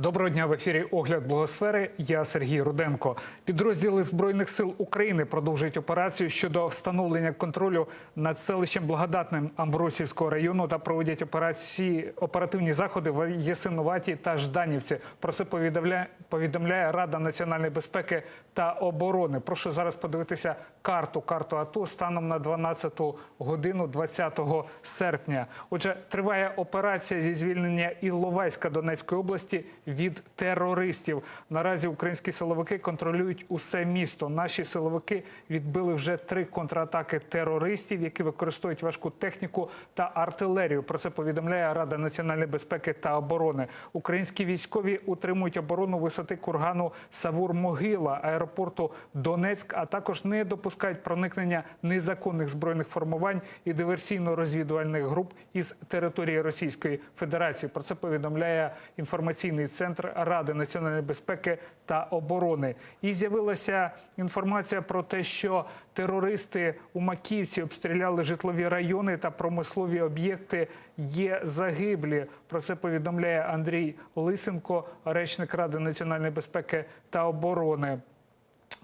Доброго дня в ефірі Огляд Благосфери. Я Сергій Руденко. Підрозділи збройних сил України продовжують операцію щодо встановлення контролю над селищем Благодатним Амбросівського району та проводять операції оперативні заходи в Єсинуваті та Жданівці. Про це повідомляє, повідомляє Рада національної безпеки та оборони. Прошу зараз подивитися карту карту АТО станом на 12 годину 20 серпня. Отже, триває операція зі звільнення Іловайська Донецької області від терористів. Наразі українські силовики контролюють усе місто. Наші силовики відбили вже три контратаки терористів, які використовують важку техніку та артилерію. Про це повідомляє Рада національної безпеки та оборони. Українські військові утримують оборону висоти кургану Савур-Могила, аеропорту Донецьк, а також не допускають проникнення незаконних збройних формувань і диверсійно-розвідувальних груп із території Російської Федерації. Про це повідомляє інформаційний центр Ради національної безпеки та оборони. І з'явилася інформація про те, що терористи у Макіївці обстріляли житлові райони та промислові об'єкти. Є загиблі. Про це повідомляє Андрій Лисенко, речник Ради національної безпеки та оборони.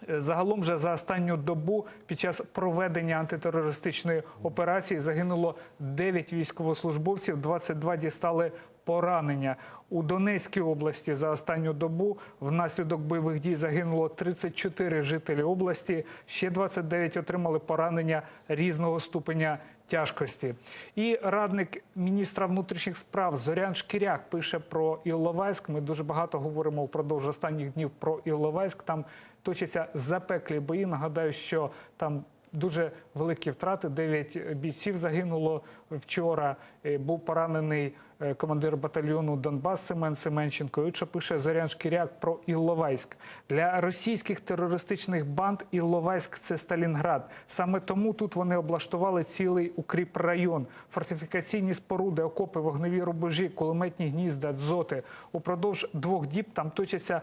Загалом же за останню добу під час проведення антитерористичної операції загинуло 9 військовослужбовців, 22 дістали поранення. У Донецькій області за останню добу внаслідок бойових дій загинуло 34 жителі області, ще 29 отримали поранення різного ступеня тяжкості. І радник міністра внутрішніх справ Зорян Шкіряк пише про Іловайськ. Ми дуже багато говоримо впродовж останніх днів про Іловайськ. Там точаться запеклі бої. Нагадаю, що там дуже великі втрати. Дев'ять бійців загинуло вчора. Е, Був поранений командир батальйону Донбас Семен Семенченко. І що пише Зарян Шкіряк про Іловайськ. Для російських терористичних банд Іловайськ це Сталінград. Саме тому тут вони облаштували цілий укріпрайон, фортифікаційні споруди, окопи, вогневі рубежі, кулеметні гнізда, дзоти. Упродовж двох діб там точаться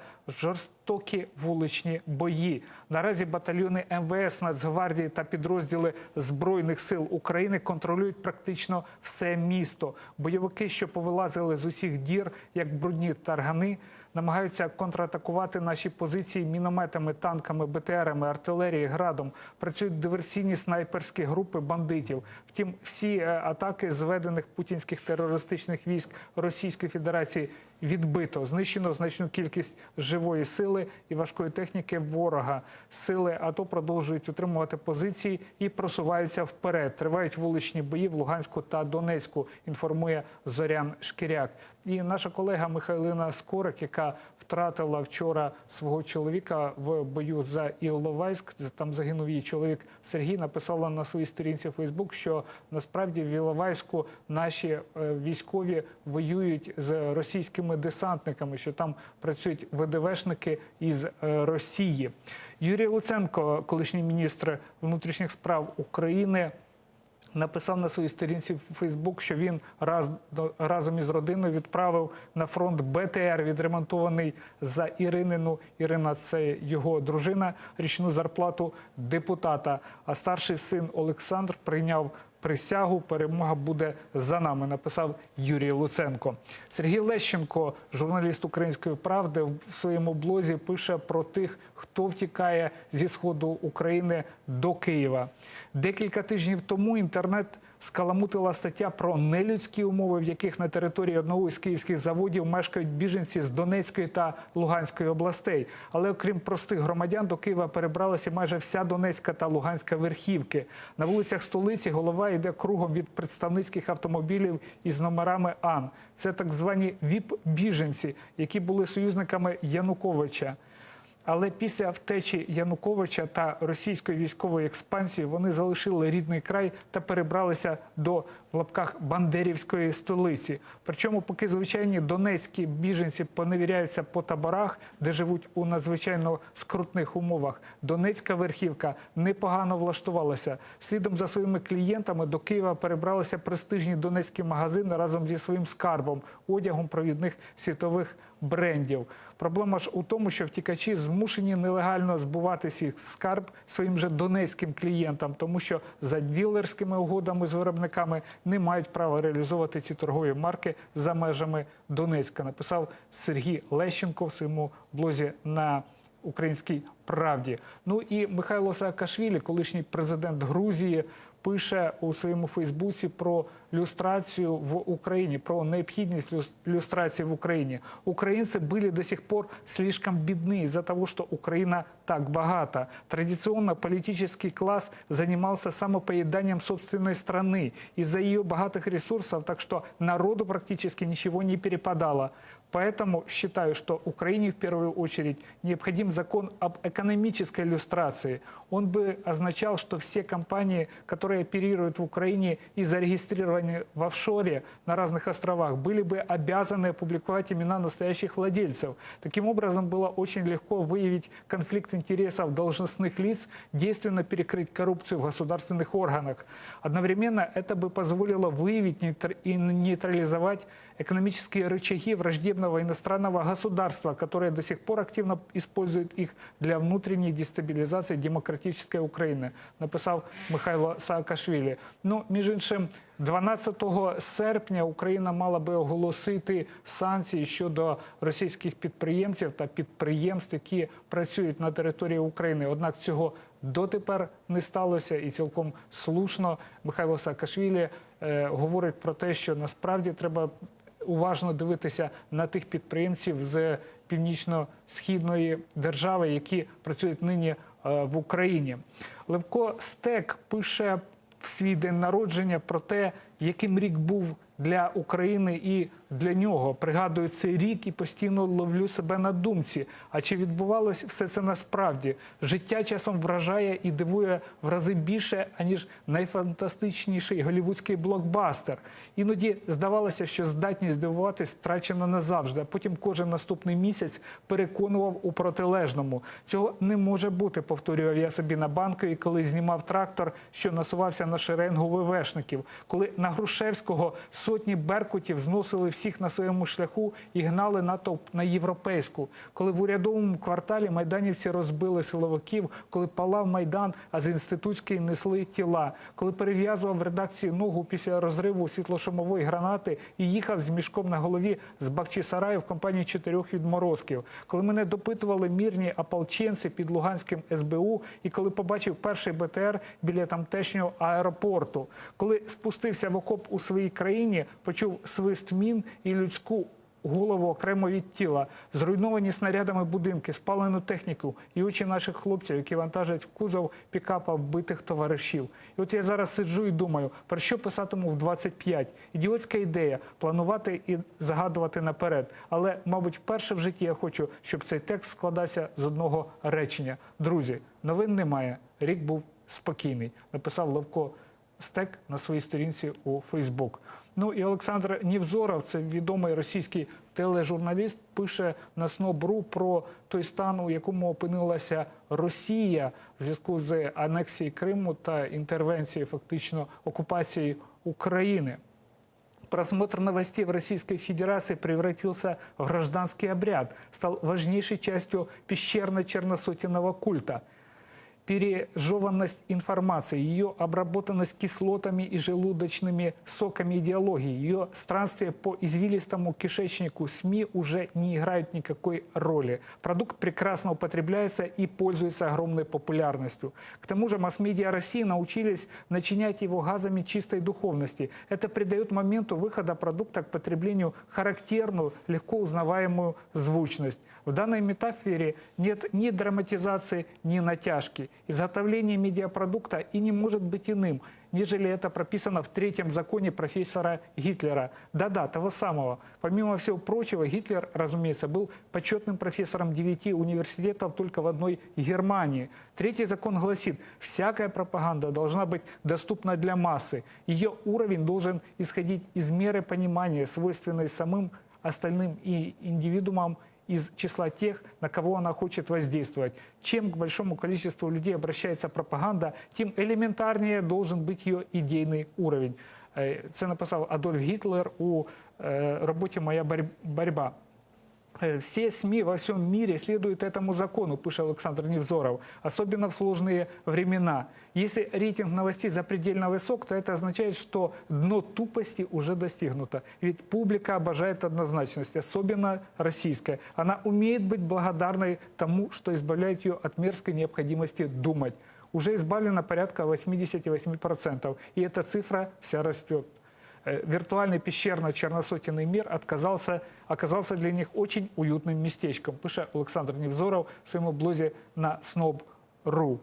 жорстокі вуличні бої. Наразі батальйони МВС, Нацгвардії та підрозділи Збройних сил України контролюють практично все місто. Бойовики, що повилазили з усіх дір, як брудні таргани, намагаються контратакувати наші позиції мінометами, танками, БТРами, артилерією, градом. Працюють диверсійні снайперські групи бандитів. Втім, всі е, атаки зведених путінських терористичних військ Російської Федерації відбито. Знищено значну кількість живої сили і важкої техніки ворога. Сили АТО продовжують утримувати позиції і просуваються вперед. Тривають вуличні бої в Луганську та Донецьку. Інформує Зорян Шкіряк. І наша колега Михайлина Скорик, яка втратила вчора свого чоловіка в бою за Іловайськ. Там загинув її чоловік Сергій. Написала на своїй сторінці Фейсбук, що насправді в Іловайську наші е, військові воюють з російськими десантниками, що там працюють ВДВшники із е, Росії. Юрій Луценко, колишній міністр внутрішніх справ України. Написав на своїй сторінці в Фейсбук, що він раз разом із родиною відправив на фронт БТР, відремонтований за Іринину. Ірина це його дружина, річну зарплату депутата. А старший син Олександр прийняв присягу. Перемога буде за нами. Написав Юрій Луценко. Сергій Лещенко, журналіст Української правди, в своєму блозі пише про тих, хто втікає зі сходу України до Києва. Декілька тижнів тому інтернет скаламутила стаття про нелюдські умови, в яких на території одного із київських заводів мешкають біженці з Донецької та Луганської областей. Але окрім простих громадян, до Києва перебралася майже вся Донецька та Луганська верхівки. На вулицях столиці голова йде кругом від представницьких автомобілів із номерами АН. Це так звані ВІП-біженці, які були союзниками Януковича. Але після втечі Януковича та російської військової експансії вони залишили рідний край та перебралися до в лапках Бандерівської столиці. Причому, поки звичайні донецькі біженці поневіряються по таборах, де живуть у надзвичайно скрутних умовах, донецька верхівка непогано влаштувалася. Слідом за своїми клієнтами до Києва перебралися престижні донецькі магазини разом зі своїм скарбом, одягом провідних світових брендів. Проблема ж у тому, що втікачі змушені нелегально збувати свій скарб своїм же донецьким клієнтам, тому що за ділерськими угодами з виробниками не мають права реалізовувати ці торгові марки за межами Донецька. Написав Сергій Лещенко в своєму блозі на українській правді. Ну і Михайло Саакашвілі, колишній президент Грузії, пише у своєму Фейсбуці про люстрацію в Україні, про необхідність люс- люстрации в Украине. Украинцы были до сих пор слишком бедны из-за того, что Украина так богата. Традиционно политический класс занимался самопоеданием собственной страны из-за ее богатых ресурсов, так что народу практически ничего не перепадало. Поэтому считаю, что Украине в первую очередь необходим закон об экономической иллюстрации. Он бы означал, что все компании, которые оперируют в Украине и зарегистрированы в офшоре на разных островах, были бы обязаны опубликовать имена настоящих владельцев. Таким образом, было очень легко выявить конфликт интересов должностных лиц, действенно перекрыть коррупцию в государственных органах. Одновременно это бы позволило выявить и нейтрализовать экономические рычаги враждебного иностранного государства, которое до сих пор активно использует их для внутренней дестабилизации демократической Украины, написав Михайло Саакашвілі. Ну, між іншим, 12 серпня Україна мала би оголосити санкції щодо російських підприємців та підприємств, які працюють на території України. Однак цього дотепер не сталося, і цілком слушно Михайло Саакашвілі е, говорить про те, що насправді треба уважно дивитися на тих підприємців з північно-східної держави, які працюють нині е, в Україні. Левко Стек пише в свій день народження про те, яким рік був для України і для нього. Пригадую цей рік і постійно ловлю себе на думці. А чи відбувалось все це насправді? Життя часом вражає і дивує в рази більше, аніж найфантастичніший голівудський блокбастер. Іноді здавалося, що здатність здивуватись втрачена назавжди, а потім кожен наступний місяць переконував у протилежному. Цього не може бути, повторював я собі на банкові, коли знімав трактор, що насувався на шеренгу ВВшників, коли на Грушевського сотні беркутів зносили всіх на своєму шляху і гнали натовп на європейську, коли в урядовому кварталі майданівці розбили силовиків, коли палав майдан, а з інститутської несли тіла, коли перев'язував в редакції ногу після розриву світлошумової гранати і їхав з мішком на голові з Бахчисараю в компанії чотирьох відморозків, коли мене допитували мірні ополченці під Луганським СБУ, і коли побачив перший БТР біля тамтешнього аеропорту, коли спустився в окоп у своїй країні, почув свист мін і людську голову окремо від тіла, зруйновані снарядами будинки, спалену техніку і очі наших хлопців, які вантажать в кузов пікапа вбитих товаришів. І от я зараз сиджу і думаю, про що писатиму в 25. Ідіотська ідея планувати і загадувати наперед. Але, мабуть, вперше в житті я хочу, щоб цей текст складався з одного речення. Друзі, новин немає. Рік був спокійний. Написав Левко Стек на своїй сторінці у Фейсбук. Ну і Олександр Нівзоров, це відомий російський тележурналіст, пише на СНОБРУ про той стан, у якому опинилася Росія в зв'язку з анексією Криму та інтервенцією, фактично окупацією України. Просмотр новостей в Российской Федерации превратился в гражданский обряд, стал важнейшей частью пещерно-черносотенного культа. Пережеванность информации, ее обработанность кислотами и желудочными соками идеологии, ее странствие по извилистому кишечнику СМИ уже не играют никакой роли. Продукт прекрасно употребляется и пользуется огромной популярностью. К тому же масс-медиа России научились начинять его газами чистой духовности. Это придает моменту выхода продукта к потреблению характерную, легко узнаваемую звучность. В данной метафоре нет ни драматизации, ни натяжки. Изготовление медиапродукта и не может быть иным, нежели это прописано в третьем законе профессора Гитлера. Да-да, того самого. Помимо всего прочего, Гитлер, разумеется, был почетным профессором девяти университетов только в одной Германии. Третий закон гласит, всякая пропаганда должна быть доступна для массы. Ее уровень должен исходить из меры понимания, свойственной самым остальным и индивидуумам из числа тех, на кого она хочет воздействовать. Чем к большому количеству людей обращается пропаганда, тем элементарнее должен быть ее идейный уровень. Е, Це написав Адольф Гітлер у е, роботі Моя борь- борьба. Э, Все СМИ во всем мире следуют этому закону, пишет Александр Невзоров, особенно в сложные времена. Если рейтинг новостей запредельно высок, то это означает, что дно тупости уже достигнуто. Ведь публика обожает однозначность, особенно российская. Она умеет быть благодарной тому, что избавляет ее от мерзкой необходимости думать. Уже избавлено порядка 88%, и эта цифра вся растет. Э, виртуальный пещерно-черносотенный мир отказался, оказался для них очень уютным местечком, пише Олександр Невзоров в своєму блозі на Snob.ru.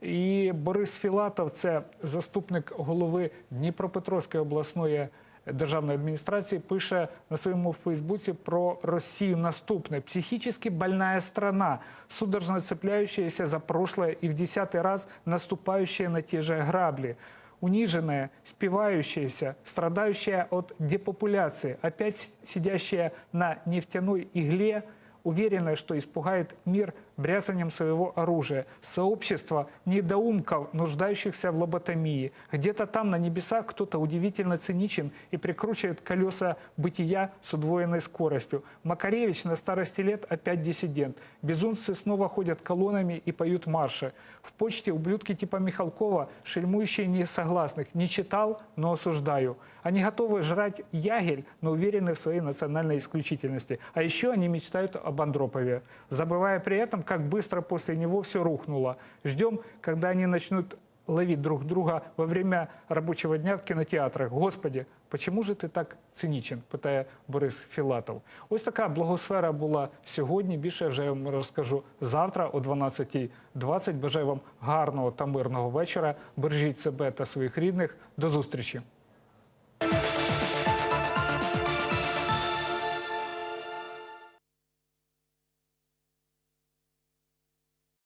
І Борис Філатов, це заступник голови Дніпропетровської обласної державної адміністрації, пише на своєму Фейсбуці про Росію наступне. Психически больная страна, судорожно цепляющаяся за прошлое и в десятый раз наступающая на те же грабли униженная, спивающаяся, страдающая от депопуляции, опять сидящая на нефтяной игле, уверенная, что испугает мир бряцанием своего оружия, сообщество недоумков, нуждающихся в лоботомии. Где-то там на небесах кто-то удивительно циничен и прикручивает колеса бытия с удвоенной скоростью. Макаревич на старости лет опять диссидент. Безумцы снова ходят колоннами и поют марши. В почте ублюдки типа Михалкова, шельмующие несогласных. Не читал, но осуждаю. Они готовы жрать ягель, но уверены в своей национальной исключительности. А еще они мечтают об Андропове, забывая при этом, как быстро после него все рухнуло. Ждем, когда они начнут ловить друг друга во время рабочего дня в кинотеатрах. Господи, почему же ти так цинічен? питає Борис Філатов. Ось така благосфера була сьогодні. Більше я вже вам розкажу завтра о 12.20. Бажаю вам гарного та мирного вечора. Бережіть себе та своїх рідних. До зустрічі.